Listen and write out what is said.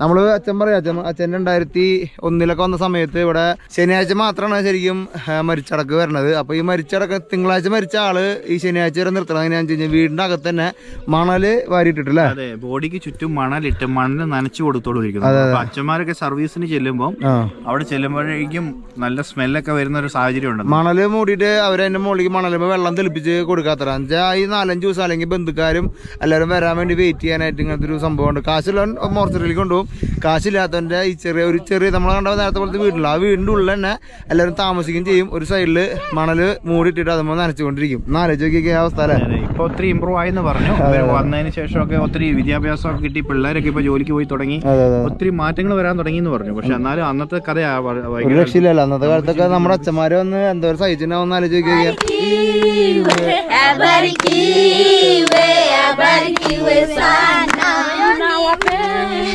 നമ്മൾ അച്ഛൻ പറയാം അച്ഛൻ അച്ഛൻ രണ്ടായിരത്തി ഒന്നിലൊക്കെ വന്ന സമയത്ത് ഇവിടെ ശനിയാഴ്ച മാത്രമാണ് ശരിക്കും മരിച്ചടക്ക് വരണത് അപ്പോൾ ഈ മരിച്ചടക്ക് തിങ്കളാഴ്ച മരിച്ച ആൾ ഈ ശനിയാഴ്ച വരെ നിർത്തണം. എങ്ങനെയാണെന്ന് വെച്ച് കഴിഞ്ഞാൽ വീടിന്റെ അകത്ത് തന്നെ മണൽ വാരിയിട്ടിട്ടില്ലേ? അതെ ബോഡിക്ക് ചുറ്റും മണലിട്ട് മണൽ നനച്ചു കൊടുത്തോളിരിക്കുന്നു അച്ഛന്മാരൊക്കെ സർവീസിന് ചെല്ലുമ്പോൾ അവിടെ ചെല്ലുമ്പോഴേക്കും നല്ല സ്മെല്ലൊക്കെ വരുന്ന ഒരു സാഹചര്യം ഉണ്ട് മണൽ മൂടിയിട്ട് അവരതിന്റെ മുകളിലേക്ക് മണൽ വെള്ളം തെളിപ്പിച്ച് കൊടുക്കാത്തറ എന്നുവെച്ചാൽ ഈ നാലഞ്ച് ദിവസം അല്ലെങ്കിൽ ബന്ധുക്കാരും എല്ലാവരും വരാൻ വേണ്ടി വെയിറ്റ് ചെയ്യാനായിട്ട് ഇങ്ങനത്തെ ഒരു സംഭവമുണ്ട് കാശുള്ള മോർച്ചറിയിലേക്ക് കൊണ്ടുപോകും. കാശില്ലാത്തവന്റെ ഈ ചെറിയ ഒരു ചെറിയ നമ്മൾ കണ്ട നേരത്തെ പോലത്തെ വീട്ടിലുള്ള ആ വീടിന്റെ ഉള്ളിൽ തന്നെ എല്ലാവരും താമസിക്കുകയും ചെയ്യും. ഒരു സൈഡിൽ മണൽ മൂടിയിട്ടിട്ട് അതുമ്പോൾ നനച്ചുകൊണ്ടിരിക്കും. നാലോചിച്ച് നോക്കിയ അവസ്ഥ അല്ലേ? ഇപ്പോൾ ഇപ്പൊ ഒത്തിരി ഇമ്പ്രൂവ് ആയെന്ന് പറഞ്ഞു. വന്നതിന് ശേഷമൊക്കെ ഒത്തിരി വിദ്യാഭ്യാസമൊക്കെ കിട്ടി. പിള്ളേരൊക്കെ ഇപ്പൊ ജോലിക്ക് പോയി തുടങ്ങി. ഒത്തിരി മാറ്റങ്ങൾ വരാൻ തുടങ്ങി എന്ന് പറഞ്ഞു. പക്ഷെ എന്നാലും അന്നത്തെ കഥ ഒരു രക്ഷയില്ലല്ലോ. അന്നത്തെ കാലത്തൊക്കെ നമ്മുടെ അച്ഛന്മാരെ ഒന്ന് എന്തോ ഒരു സഹിച്ചിട്ടുണ്ടാവും ആലോചിച്ച്